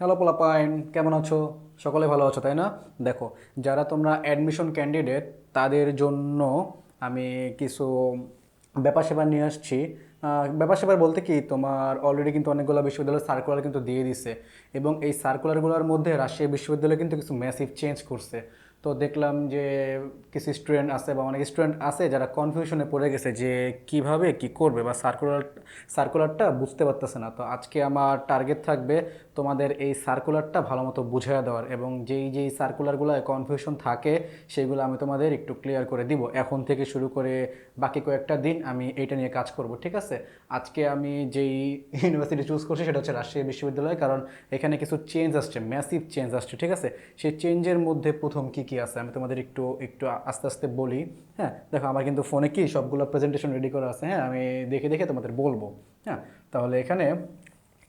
Hello পোলাপাইন, কেমন আছো? সকলে ভালো আছো, তাই না? দেখো, যারা তোমরা অ্যাডমিশন ক্যান্ডিডেট তাদের জন্য আমি কিছু ব্যাপার সেবা নিয়ে আসছি। ব্যাপার সেবার বলতে কি, তোমার অলরেডি কিন্তু অনেকগুলো বিশ্ববিদ্যালয় সার্কুলার কিন্তু দিয়ে দিছে এবং এই সার্কুলারগুলোর মধ্যে রাশিয়া বিশ্ববিদ্যালয় কিন্তু কিছু ম্যাসিভ চেঞ্জ করছে। তো দেখলাম যে কিছু স্টুডেন্ট আছে বা অনেক স্টুডেন্ট আছে যারা কনফিউশনে পড়ে গেছে যে কীভাবে কি করবে বা সার্কুলার সার্কুলারটা বুঝতে পারতেছে না। তো আজকে আমার টার্গেট থাকবে তোমাদের এই সার্কুলারটা ভালো মতো বুঝিয়ে দেওয়ার এবং যেই যেই সার্কুলারগুলো কনফিউশন থাকে সেগুলো আমি তোমাদের একটু ক্লিয়ার করে দিব। এখন থেকে শুরু করে বাকি কয়েকটা দিন আমি এইটা নিয়ে কাজ করব, ঠিক আছে? আজকে আমি যেই ইউনিভার্সিটি চুজ করছি সেটা হচ্ছে রাজশাহী বিশ্ববিদ্যালয়, কারণ এখানে কিছু চেঞ্জ আসছে ম্যাসিভ চেঞ্জ আসছে, ঠিক আছে? সেই চেঞ্জের মধ্যে প্রথম কি কি আছে, আমি তোমাদের একটু একটু আস্তে আস্তে বলি। হ্যাঁ দেখো, আমার কিন্তু ফোনে কি সবগুলো প্রেজেন্টেশন রেডি করা আছে হ্যাঁ আমি দেখে দেখে তোমাদের বলব। হ্যাঁ তাহলে এখানে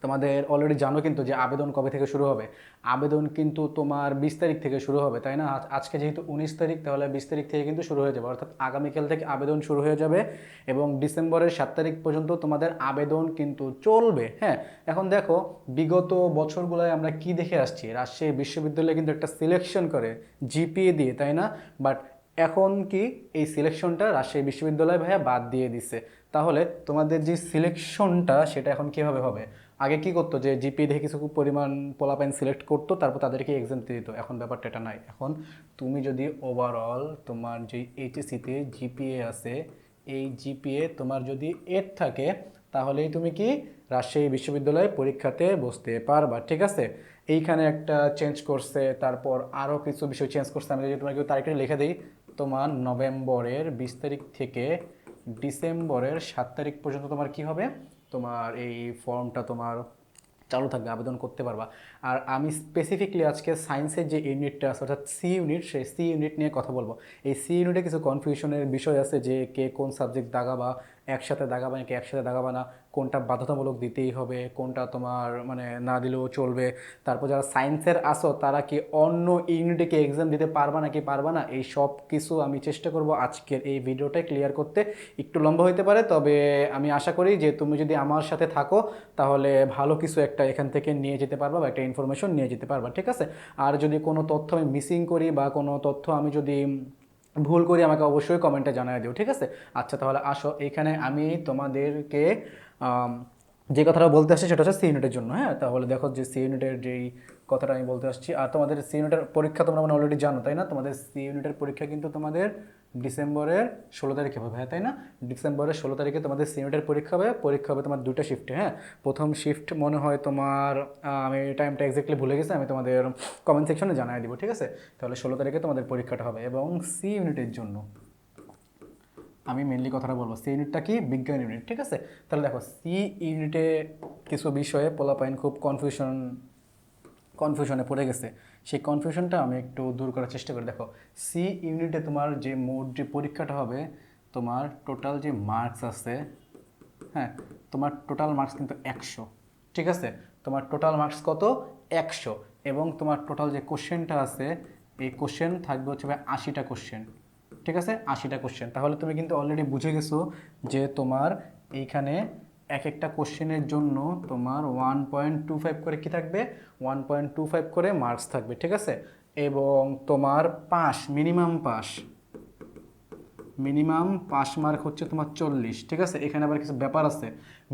তোমাদের অলরেডি জানো কিন্তু যে আবেদন কবে থেকে শুরু হবে। আবেদন কিন্তু তোমার বিশ তারিখ থেকে শুরু হবে, তাই না? আজ- আজকে যেহেতু উনিশ তারিখ, তাহলে বিশ তারিখ থেকে কিন্তু শুরু হয়ে যাবে। অর্থাৎ আগামীকাল থেকে আবেদন শুরু হয়ে যাবে এবং ডিসেম্বরের সাত তারিখ পর্যন্ত তোমাদের আবেদন কিন্তু চলবে। হ্যাঁ এখন দেখো বিগত বছরগুলোয় আমরা কি দেখে আসছি? রাজশাহী বিশ্ববিদ্যালয়ে কিন্তু একটা সিলেকশন করে জিপিএ দিয়ে, তাই না? বাট এখন কি এই সিলেকশনটা রাজশাহী বিশ্ববিদ্যালয় ভাইয়া বাদ দিয়ে দিছে। তাহলে তোমাদের যে সিলেকশনটা সেটা এখন কীভাবে হবে? আগে কি করতো? যে জিপি দেখে কিছু পরিমাণ পোলাপাইন সিলেক্ট করতো, তারপর তাদেরকে এক্সাম দিয়ে দিত। এখন ব্যাপারটা এটা নাই। এখন তুমি যদি ওভারঅল তোমার যে এইচএসিতে জিপিএ আছে, এই জিপিএ তোমার যদি এইট থাকে, তাহলেই তুমি কি রাজশাহী বিশ্ববিদ্যালয়ে পরীক্ষাতে বসতে পারবা, ঠিক আছে? এইখানে একটা চেঞ্জ করছে, তারপর আরও কিছু বিষয় চেঞ্জ করছে। আমি যদি তোমাকে তারিখটা লিখে দিই, তোমার নভেম্বরের বিশ তারিখ থেকে ডিসেম্বরের সাত তারিখ পর্যন্ত তোমার কি হবে? তোমার এই ফর্মটা তোমার চালু থাকবে, আবেদন করতে পারবা। আর আমি স্পেসিফিকলি আজকে সায়েন্সের যে ইউনিটটা আছে, অর্থাৎ সি ইউনিট সেই সি ইউনিট নিয়ে কথা বলব। এই সি ইউনিটে কিছু কনফিউশনের বিষয় আছে যে কে কোন সাবজেক্ট দাগাবা একসাথে দাগাবা, নাকি একসাথে দাগাবা না? কোনটা বাধ্যতামূলক দিতেই হবে? কোনটা তোমার মানে না দিলেও চলবে? তারপর যারা সায়েন্সের আসো তারা কি অন্য ইউনিটে কি এক্সাম দিতে পারবা নাকি পারবা না? এই সব কিছু আমি চেষ্টা করব আজকের এই ভিডিওটা ক্লিয়ার করতে। একটু লম্বা হতে পারে, তবে আমি আশা করি যে তুমি যদি আমার সাথে থাকো, তাহলে ভালো কিছু একটা এখান থেকে নিয়ে যেতে পারবা বা একটা ইনফরমেশন নিয়ে যেতে পারবা, ঠিক আছে? আর যদি কোনো তথ্য আমি মিসিং করি বা কোনো তথ্য আমি যদি ভুল করি, আমাকে অবশ্যই কমেন্টে জানাই দিও, ঠিক আছে? আচ্ছা তাহলে আসো, এখানে আমি তোমাদেরকে যে কথাটা বলতে আসছি সেটা হচ্ছে সি ইউনিটের জন্য হ্যাঁ? তাহলে দেখো যে সি ইউনিটের যেই কথাটা আমি বলতে আসছি, আর তোমাদের সি ইউনিটের পরীক্ষা তোমরা মানে অলরেডি জানো, তাই না? তোমাদের সি ইউনিটের পরীক্ষা কিন্তু তোমাদের ডিসেম্বরের ষোলো তারিখে হবে হ্যাঁ তাই না? ডিসেম্বরের ষোলো তারিখে তোমাদের সি ইউনিটের পরীক্ষা হবে পরীক্ষা হবে তোমার দুটো শিফটে হ্যাঁ? প্রথম শিফট মনে হয় তোমার আমি টাইমটা এক্স্যাক্টলি ভুলে গেছি, আমি তোমাদের কমেন্ট সেকশনে জানাই দিব, ঠিক আছে? তাহলে ষোলো তারিখে তোমাদের পরীক্ষাটা হবে এবং সি ইউনিটের জন্য আমি মেনলি কথাটা বলব সি ইউনিটটা কি? বিজ্ঞান ইউনিট ঠিক আছে? তাহলে দেখো সি ইউনিটে কিছু বিষয়ে পোলাপাইন খুব কনফিউশন কনফিউশনে পড়ে গেছে। সেই কনফিউশনটা আমি একটু দূর করার চেষ্টা করি। দেখো সি ইউনিটে তোমার যে মোট যে পরীক্ষাটা হবে, তোমার টোটাল যে মার্কস আছে হ্যাঁ তোমার টোটাল মার্কস কিন্তু একশো, ঠিক আছে? তোমার টোটাল মার্কস কত? একশো, এবং তোমার টোটাল যে কোশ্চেনটা আছে, এই কোশ্চেন থাকবে হচ্ছে ভাই আশিটা কোশ্চেন ঠিক আছে? আশিটা কোশ্চেন তাহলে তুমি কিন্তু অলরেডি বুঝে গেছো যে তোমার এইখানে এক একটা কোশ্চেনের জন্য তোমার ওয়ান পয়েন্ট টু ফাইভ করে কি থাকবে? ওয়ান পয়েন্ট টু ফাইভ করে মার্কস থাকবে, ঠিক আছে? এবং তোমার pass minimum pass minimum pass mark হচ্ছে তোমার চল্লিশ, ঠিক আছে? এখানে আবার কিছু ব্যাপার আছে।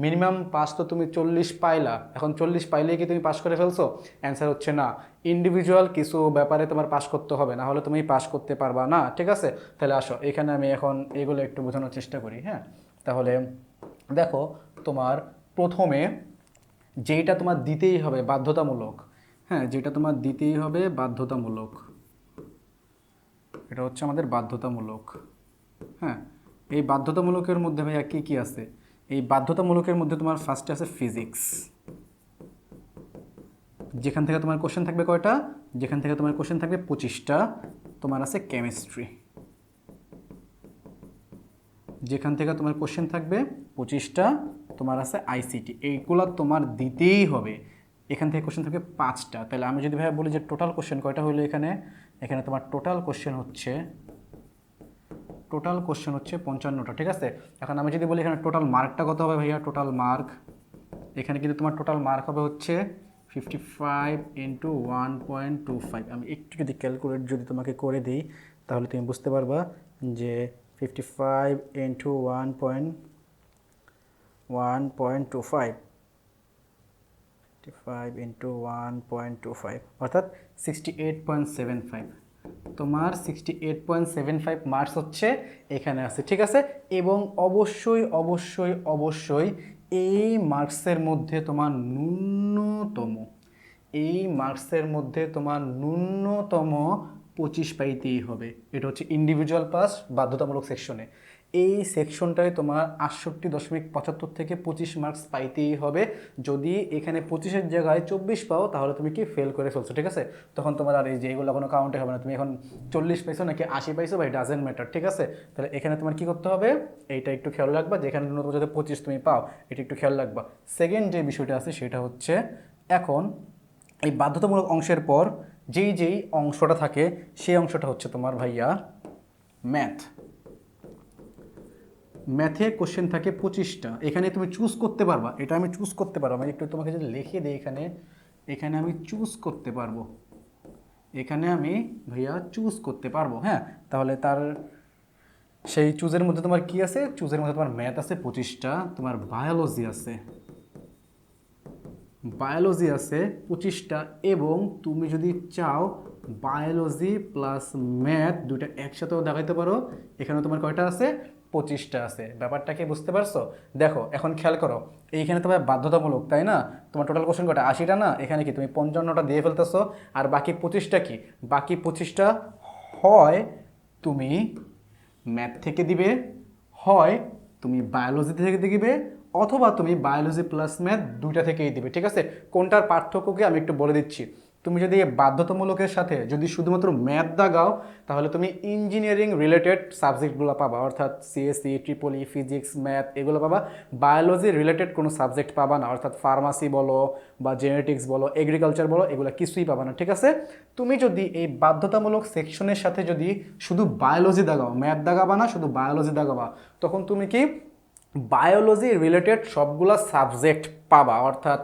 মিনিমাম পাস তো তুমি চল্লিশ পাইলা, এখন চল্লিশ পাইলেই কি তুমি পাস করে ফেলছো? অ্যান্সার হচ্ছে না। ইন্ডিভিজুয়াল কিছু ব্যাপারে তোমার পাস করতে হবে, না হলে তুমি পাস করতে পারবা না, ঠিক আছে? তাহলে আসো, এখানে আমি এখন এগুলো একটু বোঝানোর চেষ্টা করি হ্যাঁ? তাহলে দেখো তোমার প্রথমে যেইটা তোমার দিতেই হবে বাধ্যতামূলক হ্যাঁ যেটা তোমার দিতেই হবে বাধ্যতামূলক। এটা হচ্ছে আমাদের বাধ্যতামূলক হ্যাঁ। এই বাধ্যতামূলকের মধ্যে ভাইয়া কী কী আছে? এই বাধ্যতামূলকের মধ্যে তোমার ফার্স্টে আছে ফিজিক্স যেখান থেকে তোমার কোশ্চেন থাকবে কয়টা? যেখান থেকে তোমার কোশ্চেন থাকবে পঁচিশটা। তোমার আছে কেমিস্ট্রি যেখান থেকে তোমার কোশ্চেন থাকবে পঁচিশটা। তোমার আছে আইসিটি এইগুলো তোমার দিতেই হবে। এখান থেকে কোশ্চেন থাকবে পাঁচটা। তাহলে আমি যদি ভাই বলি যে টোটাল কোশ্চেন কয়টা হলো এখানে? এখানে তোমার টোটাল কোশ্চেন হচ্ছে টোটাল কোশ্চেন হচ্ছে পঞ্চান্নটা, ঠিক আছে? এখন আমি যদি বলি এখানে টোটাল মার্কটা কত হবে ভাইয়া? টোটাল মার্ক এখানে কিন্তু তোমার টোটাল মার্ক হবে হচ্ছে fifty five into one point two five আমি একটু যদি ক্যালকুলেট যদি তোমাকে করে দিই, তাহলে তুমি বুঝতে পারবা যে fifty five into one point one point two five into one point two five অর্থাৎ sixty eight point seven five তোমার sixty eight point seven five marks হচ্ছে এখানে আছে, ঠিক আছে? এবং অবশ্যই অবশ্যই অবশ্যই এই মার্কসের মধ্যে তোমার ন্যূনতম, এই মার্কসের মধ্যে তোমার ন্যূনতম পঁচিশ পাইতেই হবে। এটা হচ্ছে ইন্ডিভিজুয়াল পাস বাধ্যতামূলক সেকশনে এই সেকশনটায় তোমার আটষট্টি দশমিক পঁচাত্তর থেকে পঁচিশ মার্কস পাইতেই হবে। যদি এখানে পঁচিশের জায়গায় চব্বিশ পাও, তাহলে তুমি কি ফেল করে ফেলছো, ঠিক আছে? তখন তোমার আর এই যে এগুলো কোনো কাউন্টে হবে না। তুমি এখন চল্লিশ পাইছো নাকি আশি পাইছো বা ডাজেন্ট ম্যাটার ঠিক আছে? তাহলে এখানে তোমার কি করতে হবে? এইটা একটু খেয়াল রাখবা। যেখানে ন্যূনতম যদি পঁচিশ তুমি পাও, এটা একটু খেয়াল রাখবা। সেকেন্ড যে বিষয়টা আছে, সেটা হচ্ছে এখন এই বাধ্যতামূলক অংশের পর যেই যেই অংশটা থাকে, সেই অংশটা হচ্ছে তোমার ভাইয়া ম্যাথ ম্যাথে কোশ্চেন থাকে পঁচিশটা। এখানে তুমি চুজ করতে পারবা। এটা আমি চুজ করতে পারব। আমি একটু তোমাকে যদি লিখে দিই এখানে। এখানে আমি চুজ করতে পারব। এখানে আমি ভাইয়া চুজ করতে পারব হ্যাঁ? তাহলে তার সেই চুজের মধ্যে তোমার কি আছে? চুজের মধ্যে তোমার ম্যাথ আছে পঁচিশটা। তোমার বায়োলজি আছে। বায়োলজি আছে পঁচিশটা এবং তুমি যদি চাও বায়োলজি প্লাস ম্যাথ দুইটা একসাথেও দেখাইতে পারো। এখানে তোমার কয়টা আছে? পঁচিশটা আছে। ব্যাপারটা কি বুঝতে পারছ? দেখো, এখন খেয়াল করো, এইখানে তোমার বাধ্যতামূলক, তাই না? তোমার টোটাল কোশ্চেন কটা? আশিটা না? এখানে কি তুমি পঞ্চান্নটা দিয়ে ফেলতেছো? আর বাকি পঁচিশটা কি? বাকি পঁচিশটা হয় তুমি ম্যাথ থেকে দিবে, হয় তুমি বায়োলজি থেকে দিবে অথবা তুমি বায়োলজি প্লাস ম্যাথ দুইটা থেকেই দিবে, ঠিক আছে? কোনটার পার্থক্যকে আমি একটু বলে দিচ্ছি। তুমি যদি বাধ্যতামূলকের সাথে যদি শুধুমাত্র ম্যাথ দাগাও তাহলে তুমি ইঞ্জিনিয়ারিং রিলেটেড সাবজেক্টগুলো পাবা। অর্থাৎ সিএসসি ট্রিপলি ফিজিক্স ম্যাথ এগুলো পাবা। বায়োলজি রিলেটেড কোনো সাবজেক্ট পাবা না। অর্থাৎ ফার্মাসি বলো বা জেনেটিক্স বলো এগ্রিকালচার বলো, এগুলো কিছুই পাবা না, ঠিক আছে? তুমি যদি এই বাধ্যতামূলক সেকশনের সাথে যদি শুধু বায়োলজি দাগাও ম্যাথ দাগাবা না, শুধু বায়োলজি দাগাবা তখন তুমি কি বায়োলজি রিলেটেড সবগুলা সাবজেক্ট পাবা। অর্থাৎ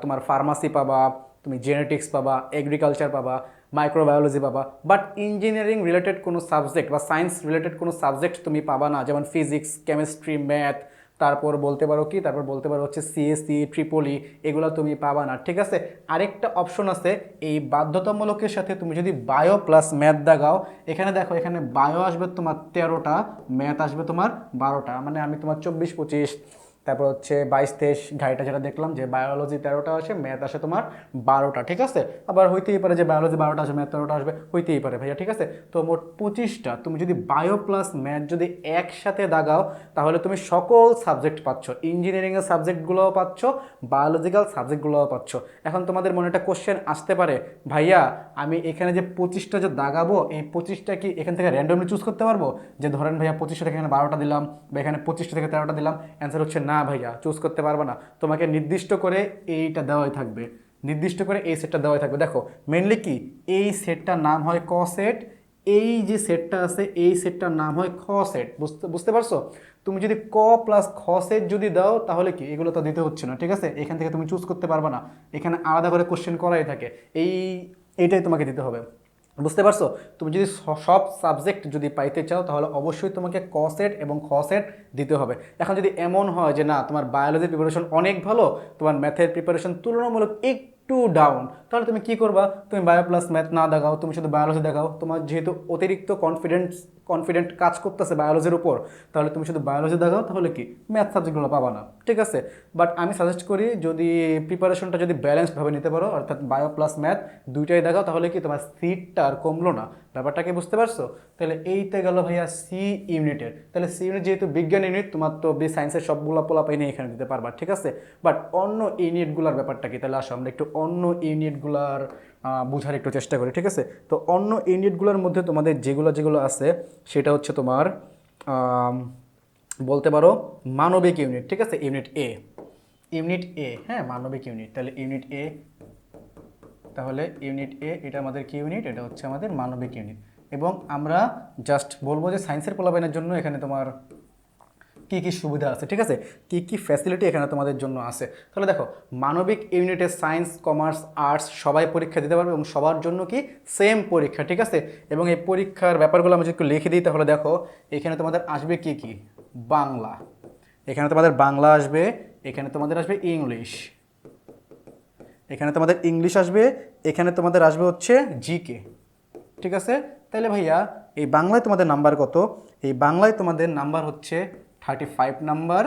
তোমার ফার্মাসি পাবা তুমি জেনেটিক্স পাবা এগ্রিকালচার পাবা মাইক্রোবায়োলজি পাবা বাট ইঞ্জিনিয়ারিং রিলেটেড কোনো সাবজেক্ট বা সায়েন্স রিলেটেড কোনো সাবজেক্ট তুমি পাবা না, যেমন ফিজিক্স কেমিস্ট্রি ম্যাথ তারপর বলতে পারো কি? তারপর বলতে পারো হচ্ছে সিএসসি ট্রিপলি এগুলো তুমি পাবা না, ঠিক আছে? আরেকটা অপশন আছে, এই বাধ্যতামূলকের সাথে তুমি যদি বায়ো প্লাস ম্যাথ দাগাও, এখানে দেখো, এখানে বায়ো আসবে তোমার তেরোটা ম্যাথ আসবে তোমার বারোটা মানে আমি তোমার চব্বিশ, পঁচিশ তারপর হচ্ছে বাইশ তেইশ গাড়িটা যেটা দেখলাম যে বায়োলজি তেরোটা আসে ম্যাথ আসে তোমার বারোটা, ঠিক আছে? আবার হইতেই পারে যে বায়োলজি বারোটা আসে ম্যাথ তেরোটা আসবে, হইতেই পারে ভাইয়া, ঠিক আছে? তো মোট পঁচিশটা, তুমি যদি বায়ো প্লাস ম্যাথ যদি একসাথে দাগাও, তাহলে তুমি সকল সাবজেক্ট পাচ্ছ। ইঞ্জিনিয়ারিংয়ের সাবজেক্টগুলোও পাচ্ছ বায়োলজিক্যাল সাবজেক্টগুলোও পাচ্ছ। এখন তোমাদের মনে একটা কোশ্চেন আসতে পারে, ভাইয়া, আমি এখানে যে পঁচিশটা যে দাগাবো, এই পঁচিশটা কি এখান থেকে র্যান্ডমলি চুজ করতে পারব? যে ধরেন ভাইয়া পঁচিশটা থেকে এখানে বারোটা দিলাম, বা এখানে পঁচিশটা থেকে তেরোটা দিলাম অ্যান্সার হচ্ছে না। ভাইয়া চুজ করতে পারব না। তোমাকে নির্দিষ্ট করে এইটা দেওয়াই থাকবে। নির্দিষ্ট করে এই সেটটা দেওয়াই থাকবে। দেখো মেনলি কি? এই সেটটার নাম হয় ক সেট এই যে সেটটা আছে, এই সেটটার নাম হয় খ সেট বুঝতে বুঝতে পারছ? তুমি যদি ক প্লাস খ সেট যদি দাও, তাহলে কি? এগুলো তো দিতে হচ্ছে না, ঠিক আছে? এখান থেকে তুমি চুজ করতে পারবে না। এখানে আলাদা করে কোশ্চেন করাই থাকে। এই এটাই তোমাকে দিতে হবে। বুঝতে পারছ? তুমি যদি সব সাবজেক্ট যদি পাইতে চাও, তাহলে অবশ্যই তোমাকে ক সেট এবং খ সেট দিতে হবে। এখন যদি এমন হয় যে না, তোমার বায়োলজির প্রিপারেশন অনেক ভালো, তোমার ম্যাথের প্রিপারেশন তুলনামূলক একটু ডাউন তাহলে তুমি কি করবা? তুমি বায়ো প্লাস ম্যাথ না দেখাও, তুমি শুধু বায়োলজি দেখাও। তোমার যেহেতু অতিরিক্ত কনফিডেন্স কনফিডেন্ট কাজ করতেছে বায়োলজির উপর, তাহলে তুমি শুধু বায়োলজি দেখাও তাহলে কি? ম্যাথ সাবজেক্টগুলো পাবা না, ঠিক আছে? বাট আমি সাজেস্ট করি যদি প্রিপারেশনটা যদি ব্যালেন্সডভাবে নিতে পারো, অর্থাৎ বায়ো প্লাস ম্যাথ দুইটাই দেখাও তাহলে কি তোমার সিটটা আর কমলো না? ব্যাপারটাকে বুঝতে পারছ? তাহলে এইতে গেল ভাইয়া সি ইউনিটের তাহলে সি ইউনিট যেহেতু বিজ্ঞান ইউনিট তোমার তো বি সায়েন্সের সবগুলো পোলাপাই নিয়ে এখানে দিতে পারবা, ঠিক আছে? বাট অন্য ইউনিটগুলোর ব্যাপারটা কি? তাহলে আসো, আমরা একটু অন্য ইউনিটগুলার বোঝার একটু চেষ্টা করি, ঠিক আছে? তো অন্য ইউনিটগুলোর মধ্যে তোমাদের যেগুলো যেগুলো আছে, সেটা হচ্ছে তোমার বলতে পারো মানবিক ইউনিট, ঠিক আছে? ইউনিট এ ইউনিট এ হ্যাঁ মানবিক ইউনিট। তাহলে ইউনিট এ তাহলে ইউনিট এ এটা আমাদের কি ইউনিট? এটা হচ্ছে আমাদের মানবিক ইউনিট। এবং আমরা জাস্ট বলব যে সায়েন্সের পোলাবেনের জন্য এখানে তোমার কি কি সুবিধা আছে, ঠিক আছে? কি কি ফ্যাসিলিটি এখানে তোমাদের জন্য আছে? তাহলে দেখো, মানবিক ইউনিটে সায়েন্স কমার্স আর্টস সবাই পরীক্ষা দিতে পারবে এবং সবার জন্য কি? সেম পরীক্ষা, ঠিক আছে? এবং এই পরীক্ষার ব্যাপারগুলো আমি যদি একটু লিখে দিই, তাহলে দেখো, এখানে তোমাদের আসবে কি কি? বাংলা। এখানে তোমাদের বাংলা আসবে, এখানে তোমাদের আসবে ইংলিশ। এখানে তোমাদের ইংলিশ আসবে, এখানে তোমাদের আসবে হচ্ছে জিকে ঠিক আছে? তাহলে ভাইয়া, এই বাংলায় তোমাদের নাম্বার কত? এই বাংলায় তোমাদের নাম্বার হচ্ছে থার্টি ফাইভ নাম্বার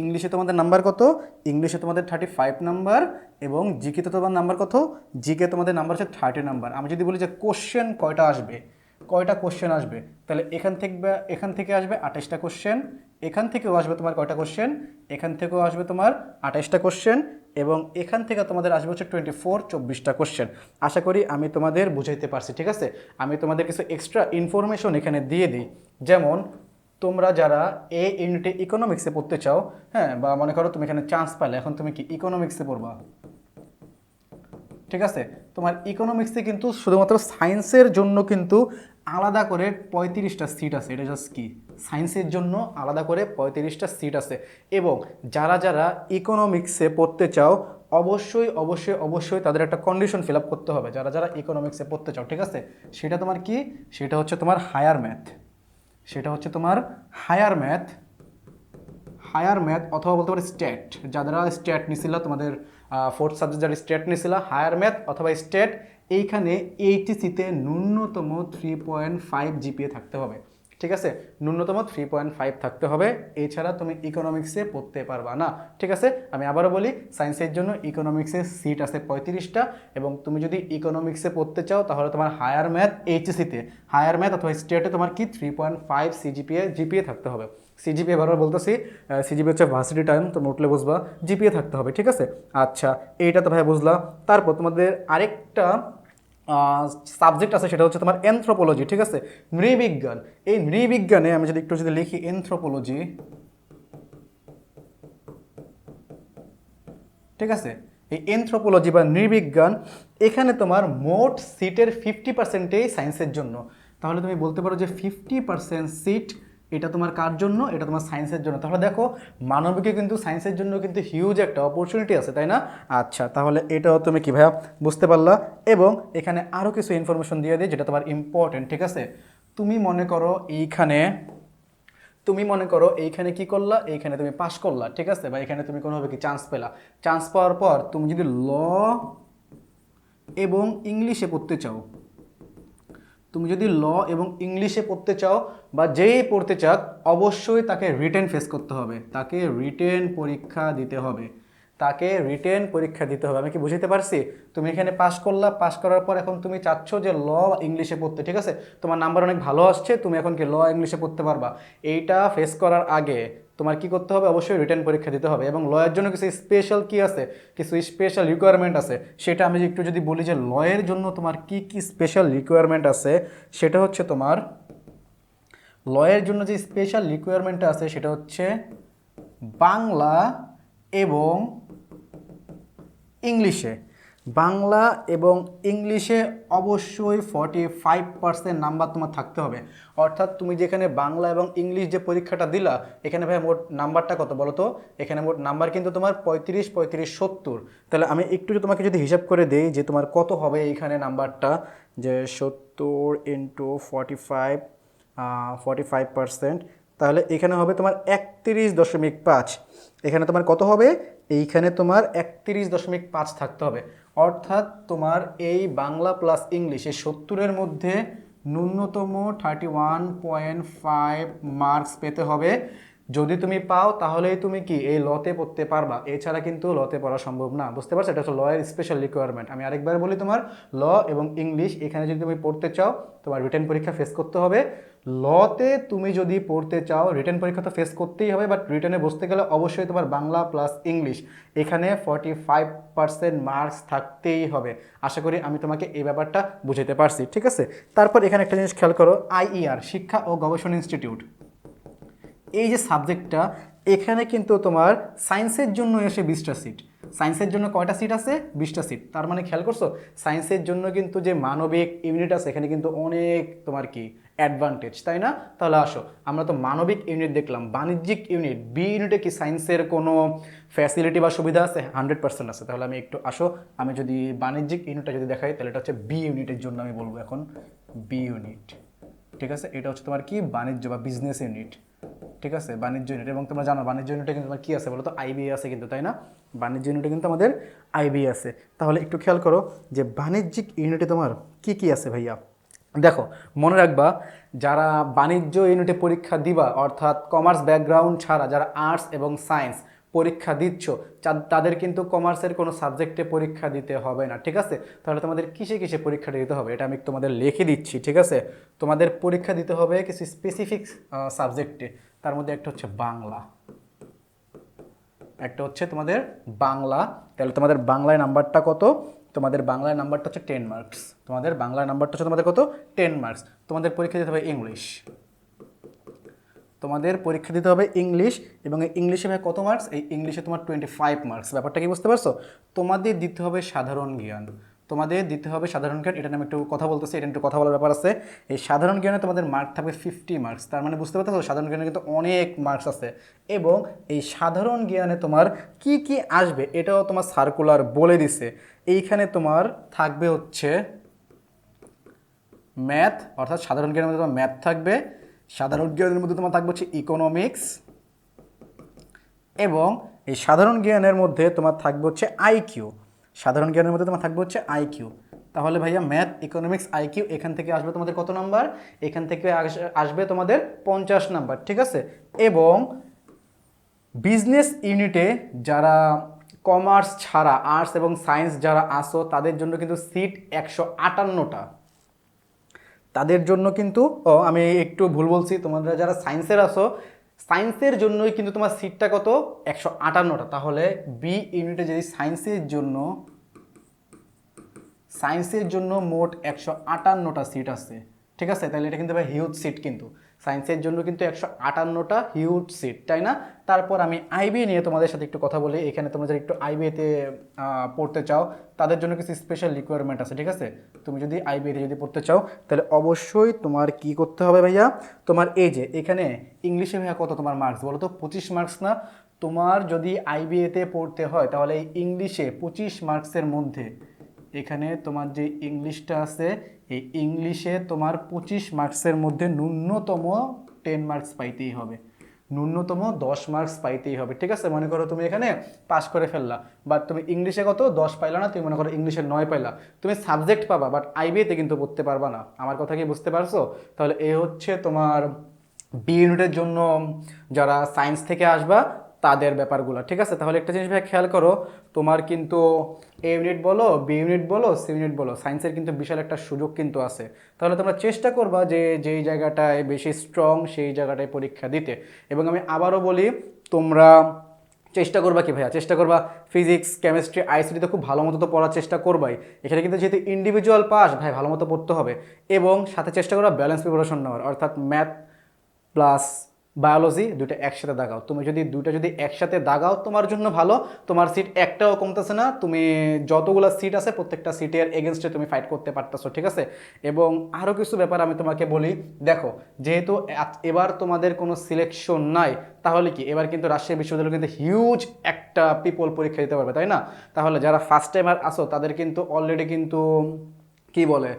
ইংলিশে তোমাদের নাম্বার কত? ইংলিশে তোমাদের থার্টি ফাইভ নাম্বার এবং জিকেতে তোমার নাম্বার কত? জিকে তোমাদের নাম্বার হচ্ছে থার্টি নাম্বার আমি যদি বলি যে কোশ্চেন কয়টা আসবে? কয়টা কোশ্চেন আসবে? তাহলে এখান থেকে এখান থেকে আসবে আঠাশটা কোশ্চেন এখান থেকেও আসবে তোমার কয়টা কোশ্চেন এখান থেকেও আসবে তোমার আঠাশটা কোশ্চেন এবং এখান থেকে তোমাদের আসবে হচ্ছে টোয়েন্টি ফোর চব্বিশটা কোশ্চেন আশা করি আমি তোমাদের বুঝাইতে পারছি, ঠিক আছে? আমি তোমাদের কিছু এক্সট্রা ইনফরমেশন এখানে দিয়ে দিই। যেমন তোমরা যারা এ ইউনিটে ইকোনমিক্সে পড়তে চাও হ্যাঁ বা মনে করো তুমি এখানে চান্স পাইলে, এখন তুমি কি ইকোনমিক্সে পড়বা? ঠিক আছে? তোমার ইকোনমিক্সে কিন্তু শুধুমাত্র সায়েন্সের জন্য কিন্তু আলাদা করে পঁয়ত্রিশটা সিট আছে। এটা জাস্ট কি? সায়েন্সের জন্য আলাদা করে পঁয়ত্রিশটা সিট আছে। এবং যারা যারা ইকোনমিক্সে পড়তে চাও, অবশ্যই অবশ্যই অবশ্যই তাদের একটা কন্ডিশন ফিল আপ করতে হবে। যারা যারা ইকোনমিক্সে পড়তে চাও, ঠিক আছে? সেটা তোমার কি? সেটা হচ্ছে তোমার হায়ার ম্যাথ সেটা হচ্ছে তোমার হায়ার ম্যাথ হায়ার ম্যাথ অথবা বলতে পারি স্টেট যারা স্টেট নিছিল, তোমাদের ফোর্থ সাবজেক্ট যারা স্টেট নিছিল হায়ার ম্যাথ অথবা স্টেট এইখানে এইচএসিতে ন্যূনতম থ্রি পয়েন্ট ফাইভ জিপিএ থাকতে হবে। ঠিক আছে? ন্যূনতম থ্রি পয়েন্ট ফাইভ থাকতে হবে। এছাড়া তুমি ইকোনমিক্সে পড়তে পারবা না। ঠিক আছে? আমি আবারও বলি সায়েন্সের জন্য ইকোনমিক্সের সিট আছে পঁয়ত্রিশটা এবং তুমি যদি ইকোনমিক্সে পড়তে চাও, তাহলে তোমার হায়ার ম্যাথ এইচএসিতে হায়ার ম্যাথ অথবা স্টেটে তোমার কি? Three point five CGPA GPA থাকতে হবে। সিজিপিএ বারবার বলতেছি সিজিপি হচ্ছে ভার্সিটি টাইম তো নোটলে বুঝবা জিপিএ থাকতে হবে, ঠিক আছে? আচ্ছা এইটা তো ভাই বুঝলা। তারপর তোমাদের আরেকটা সাবজেক্ট আছে, সেটা হচ্ছে তোমার এনথ্রোপোলজি ঠিক আছে? নৃবিজ্ঞান। এই নৃবিজ্ঞানে আমি যদি একটু যদি লিখি এনথ্রোপোলজি ঠিক আছে? এই এনথ্রোপোলজি বা নৃবিজ্ঞান, এখানে তোমার মোট সিটের ফিফটি পার্সেন্টেই সায়েন্সের জন্য। তাহলে তুমি বলতে পারো যে ফিফটি পার্সেন্ট সিট এটা তোমার কার জন্য? এটা তোমার সায়েন্সের জন্য। তাহলে দেখো, মানবিকে কিন্তু সায়েন্সের জন্য কিন্তু হিউজ একটা অপরচুনিটি আছে, তাই না? আচ্ছা তাহলে এটাও তুমি কী ভাইয়া বুঝতে পারলা? এবং এখানে আরও কিছু ইনফরমেশন দিয়ে দিই যেটা তোমার ইম্পর্টেন্ট ঠিক আছে? তুমি মনে করো এইখানে, তুমি মনে করো এইখানে কি করলা? এইখানে তুমি পাস করলা, ঠিক আছে? বা এখানে তুমি কোনোভাবে কি চান্স পেলা? চান্স পাওয়ার পর তুমি যদি ল এবং ইংলিশে পড়তে চাও তুমি যদি ল এবং ইংলিশে পড়তে চাও বা যেই পড়তে চাক অবশ্যই তাকে রিটেন ফেস করতে হবে। তাকে রিটেন পরীক্ষা দিতে হবে। তাকে রিটেন পরীক্ষা দিতে হবে। আমি কি বুঝতে পারছি? তুমি এখানে পাস করলা পাস করার পর এখন তুমি চাচ্ছ যে ল ইংলিশে পড়তে, ঠিক আছে? তোমার নাম্বার অনেক ভালো আসছে, তুমি এখন কি ল ইংলিশে পড়তে পারবা। এইটা ফেস করার আগে তোমার কি করতে হবে? অবশ্যই রিটার্ন পরীক্ষা দিতে হবে এবং লয়ের জন্য কিছু স্পেশাল কি আছে? কিছু স্পেশাল রিকোয়ারমেন্ট আছে। সেটা আমি একটু যদি বলি যে লয়ের জন্য তোমার কি কি স্পেশাল রিকোয়ারমেন্ট আছে, সেটা হচ্ছে তোমার লয়ের জন্য যে স্পেশাল রিকোয়ারমেন্টটা আছে, সেটা হচ্ছে বাংলা এবং ইংলিশে। বাংলা এবং ইংলিশে অবশ্যই ফর্টি ফাইভ পার্সেন্ট নাম্বার তোমার থাকতে হবে। অর্থাৎ তুমি যেখানে বাংলা এবং ইংলিশ যে পরীক্ষাটা দিলা, এখানে ভাই মোট নাম্বারটা কত বলো তো? এখানে মোট নাম্বার কিন্তু তোমার পঁয়ত্রিশ পঁয়ত্রিশ, সত্তর। তাহলে আমি একটু তোমাকে যদি হিসাব করে দিই যে তোমার কত হবে এইখানে নাম্বারটা যে সত্তর into forty five forty five percent তাহলে এখানে হবে তোমার একত্রিশ দশমিক পাঁচ। এখানে তোমার কত হবে? এইখানে তোমার একত্রিশ দশমিক পাঁচ থাকতে হবে। অর্থাৎ তোমার এই বাংলা প্লাস ইংলিশ সত্তরের মধ্যে ন্যূনতম thirty one point five marks পেতে হবে। যদি তুমি পাও, তাহলেই তুমি কি এই লতে পড়তে পারবা? এছাড়া কিন্তু লতে পড়া সম্ভব না। বুঝতে পারছ? এটা হচ্ছে লয়ের স্পেশাল রিকোয়ারমেন্ট আমি আরেকবার বলি তোমার, ল এবং ইংলিশ, এখানে যদি তুমি পড়তে চাও, তোমার রিটার্ন পরীক্ষা ফেস করতে হবে। লতে তুমি যদি পড়তে চাও রিটার্ন পরীক্ষা তো ফেস করতেই হবে বাট রিটার্নে বসতে গেলে অবশ্যই তোমার বাংলা প্লাস ইংলিশ। এখানে ফর্টি ফাইভ পার্সেন্ট মার্কস থাকতেই হবে। আশা করি আমি তোমাকে এই ব্যাপারটা বুঝাতে পারছি, ঠিক আছে? তারপর এখানে একটা জিনিস খেয়াল করো আইইআর শিক্ষা ও গবেষণা ইনস্টিটিউট এই যে সাবজেক্টটা এখানে কিন্তু তোমার সায়েন্সের জন্য এসে বিশটা সিট সায়েন্সের জন্য কয়টা সিট আছে? বিশটা সিট তার মানে খেয়াল করছ? সায়েন্সের জন্য কিন্তু যে মানবিক ইউনিট আছে, এখানে কিন্তু অনেক তোমার কি অ্যাডভান্টেজ তাই না? তাহলে আসো, আমরা তো মানবিক ইউনিট দেখলাম। বাণিজ্যিক ইউনিট বি ইউনিটে কি সায়েন্সের কোনো ফ্যাসিলিটি বা সুবিধা আছে? হান্ড্রেড পার্সেন্ট আছে। তাহলে আমি একটু আসো, আমি যদি বাণিজ্যিক ইউনিটটা যদি দেখাই, তাহলে এটা হচ্ছে বি ইউনিটের জন্য আমি বলব এখন। বি ইউনিট ঠিক আছে? এটা হচ্ছে তোমার কি? বাণিজ্য বা বিজনেস ইউনিট ঠিক আছে? বাণিজ্য ইউনিট এবং তোমরা জানো, বাণিজ্য ইউনিটে কিন্তু তোমার কী আছে বলো তো? আইবি আছে কিন্তু, তাই না? বাণিজ্য ইউনিটে কিন্তু আমাদের আইবি আছে। তাহলে একটু খেয়াল করো যে বাণিজ্যিক ইউনিটে তোমার কি কি আছে ভাইয়া? দেখো, মনে রাখবা, যারা বাণিজ্য ইউনিটে পরীক্ষা দিবা, অর্থাৎ কমার্স ব্যাকগ্রাউন্ড ছাড়া যারা আর্টস এবং সায়েন্স পরীক্ষা দিচ্ছ তাদের কিন্তু কমার্সের কোনো সাবজেক্টে পরীক্ষা দিতে হবে না, ঠিক আছে? তাহলে তোমাদের কিসে কিসে পরীক্ষাটা দিতে হবে? এটা আমি তোমাদের লিখে দিচ্ছি, ঠিক আছে? তোমাদের পরীক্ষা দিতে হবে কিছু স্পেসিফিক সাবজেক্টে তার মধ্যে একটা হচ্ছে বাংলা। একটা হচ্ছে তোমাদের বাংলা। তাহলে তোমাদের বাংলায় নাম্বারটা কত? তোমাদের বাংলায় নাম্বারটা হচ্ছে টেন মার্কস তোমাদের বাংলায় নাম্বারটা হচ্ছে তোমাদের কত? টেন মার্কস তোমাদের পরীক্ষা দিতে হবে ইংলিশ। তোমাদের পরীক্ষা দিতে হবে ইংলিশ এবং এই ইংলিশে ভাই কত মার্কস এই ইংলিশে তোমার টোয়েন্টি ফাইভ মার্কস ব্যাপারটা কি বুঝতে পারছ? তোমাদের দিতে হবে সাধারণ জ্ঞান। তোমাদের দিতে হবে সাধারণ জ্ঞান। এটা আমি একটু কথা বলতেছি, এটা একটু কথা বলার ব্যাপার আছে। এই সাধারণ জ্ঞানে তোমাদের মার্ক থাকবে ফিফটি মার্কস তার মানে বুঝতে পারছ সাধারণ জ্ঞানে কিন্তু অনেক মার্কস আছে। এবং এই সাধারণ জ্ঞানে তোমার কি কি আসবে, এটাও তোমার সার্কুলার বলে দিছে। এইখানে তোমার থাকবে হচ্ছে ম্যাথ অর্থাৎ সাধারণ জ্ঞানের মধ্যে তোমার ম্যাথ থাকবে। সাধারণ জ্ঞানের মধ্যে তোমার থাকবে হচ্ছে ইকোনমিক্স এবং এই সাধারণ জ্ঞানের মধ্যে তোমার থাকবে হচ্ছে আইকিউ সাধারণ জ্ঞানের মধ্যে তোমার থাকবে হচ্ছে আইকিউ তাহলে ভাইয়া ম্যাথ ইকোনমিক্স আইকিউ এখান থেকে আসবে তোমাদের কত নাম্বার? এখান থেকে আস- আসবে তোমাদের পঞ্চাশ নাম্বার, ঠিক আছে? এবং বিজনেস ইউনিটে যারা কমার্স ছাড়া আর্টস এবং সায়েন্স যারা আসো, তাদের জন্য কিন্তু সিট একশো আটান্নটা। তাদের জন্য কিন্তু, ও, আমি একটু ভুল বলছি, তোমরা যারা সায়েন্সের আসো সায়েন্সের জন্যই কিন্তু তোমার সিটটা কত? একশো আটান্নটা। তাহলে বি ইউনিটে যদি সায়েন্সের জন্য সায়েন্সের জন্য মোট একশো আটান্নটা সিট আছে, ঠিক আছে? তাহলে এটা কিন্তু ভাই হিউজ সিট কিন্তু। সায়েন্সের জন্য কিন্তু একশো আটান্নটা হিউজ সিট তাই না? তারপর আমি আইবি নিয়ে তোমাদের সাথে একটু কথা বলি। এখানে তোমরা যারা একটু আইবিএতে পড়তে চাও, তাদের জন্য কিছু স্পেশাল রিকোয়ারমেন্ট আছে, ঠিক আছে? তুমি যদি আইবিএতে যদি পড়তে চাও, তাহলে অবশ্যই তোমার কি করতে হবে ভাইয়া? তোমার এই যে, এখানে ইংলিশে ভাইয়া কত তোমার মার্কস বলো তো, পঁচিশ মার্কস না? তোমার যদি আইবিএতে পড়তে হয়, তাহলে ইংলিশে পঁচিশ মার্কসের মধ্যে, এখানে তোমার যে ইংলিশটা আছে এই ইংলিশে তোমার পঁচিশ মার্কসের মধ্যে ন্যূনতম টেন মার্কস পাইতেই হবে। ন্যূনতম দশ মার্কস পাইতেই হবে। ঠিক আছে? মনে করো তুমি এখানে পাস করে ফেললা বাট তুমি ইংলিশে কত? দশ পাইলা না? তুমি মনে করো ইংলিশে নয় পাইলা। তুমি সাবজেক্ট পাবা বাট আইবিএতে কিন্তু পড়তে পারবা না। আমার কথা কি বুঝতে পারছ? তাহলে এ হচ্ছে তোমার বি ইউনিটের জন্য যারা সায়েন্স থেকে আসবা তাদের ব্যাপারগুলো। ঠিক আছে? তাহলে একটা জিনিস ভাই খেয়াল করো, তোমার কিন্তু এ ইউনিট বলো বি ইউনিট বলো সি ইউনিট বলো সায়েন্সের কিন্তু বিশাল একটা সুযোগ কিন্তু আছে। তাহলে তোমরা চেষ্টা করবা যে যেই জায়গাটায় বেশি স্ট্রং সেই জায়গাটায় পরীক্ষা দিতে। এবং আমি আবারও বলি, তোমরা চেষ্টা করবা কি ভাইয়া? চেষ্টা করবা ফিজিক্স কেমিস্ট্রি আইসিটিতে খুব ভালো মতো তো পড়ার চেষ্টা করবাই। এখানে কিন্তু যেহেতু ইন্ডিভিজুয়াল পাস ভাই ভালো মতো পড়তে হবে। এবং সাথে চেষ্টা করবা ব্যালেন্স প্রিপারেশন নেওয়ার, অর্থাৎ ম্যাথ প্লাস বায়োলজি দুটো একসাথে দাগাও। তুমি যদি দুটো যদি একসাথে দাগাও, তোমার জন্য ভালো। তোমার সিট একটাও কমতেছে না। তুমি যতগুলো সিট আছে, প্রত্যেকটা সিটের এগেনস্টে তুমি ফাইট করতে পারতেছো, ঠিক আছে? এবং আরও কিছু ব্যাপার আমি তোমাকে বলি। দেখো, যেহেতু এবার তোমাদের কোনো সিলেকশন নাই, তাহলে কি? এবার কিন্তু রাজশাহী বিশ্ববিদ্যালয় কিন্তু হিউজ একটা পিপল পরীক্ষা দিতে পারবে, তাই না? তাহলে যারা ফার্স্ট টাইমার আসো তাদের কিন্তু অলরেডি কিন্তু, কি বলে?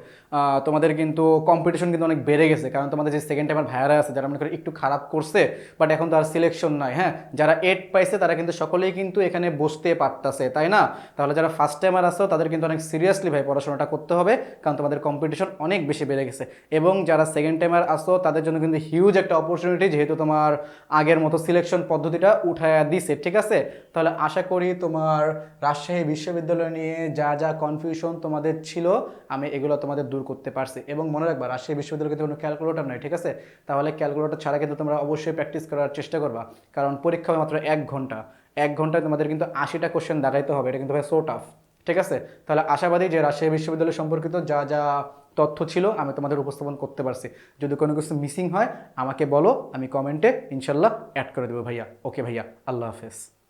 তোমাদের কিন্তু কম্পিটিশন কিন্তু অনেক বেড়ে গেছে। কারণ তোমাদের যে সেকেন্ড টাইমার ভাইয়ারা আছে, যারা মনে করো একটু খারাপ করছে বাট এখন তো আর সিলেকশন নাই হ্যাঁ? যারা এইট পাইছে, তারা কিন্তু সকলেই কিন্তু এখানে বসতে পারতেছে, তাই না? তাহলে যারা ফার্স্ট টাইমার আসো তাদের কিন্তু অনেক সিরিয়াসলি ভাই পড়াশোনাটা করতে হবে, কারণ তোমাদের কম্পিটিশন অনেক বেশি বেড়ে গেছে। এবং যারা সেকেন্ড টাইমার আসো তাদের জন্য কিন্তু হিউজ একটা অপরচুনিটি যেহেতু তোমার আগের মতো সিলেকশন পদ্ধতিটা উঠায় দিছে, ঠিক আছে? তাহলে আশা করি তোমার রাজশাহী বিশ্ববিদ্যালয় নিয়ে যা যা কনফিউশন তোমাদের ছিল, আমি এগুলো তোমাদের দূর করতে পারছি। এবং মনে রাখবা, রাজশাহী বিশ্ববিদ্যালয়ে কিন্তু কোনো ক্যালকুলেটর নাই, ঠিক আছে? তাহলে ক্যালকুলেটর ছাড়া কিন্তু তোমরা অবশ্যই প্র্যাকটিস করার চেষ্টা করবা। কারণ পরীক্ষা মাত্র এক ঘণ্টা। এক ঘন্টায় তোমাদের কিন্তু আশিটা কোশ্চেন দেখাইতে হবে। এটা কিন্তু ভাই সো টাফ ঠিক আছে? তাহলে আশাবাদী যে রাজশাহী বিশ্ববিদ্যালয় সম্পর্কিত যা যা তথ্য ছিল, আমি তোমাদের উপস্থাপন করতে পারছি। যদি কোনো কিছু মিসিং হয়, আমাকে বলো, আমি কমেন্টে ইনশাল্লাহ অ্যাড করে দেবো ভাইয়া। ওকে ভাইয়া, আল্লাহ হাফেজ।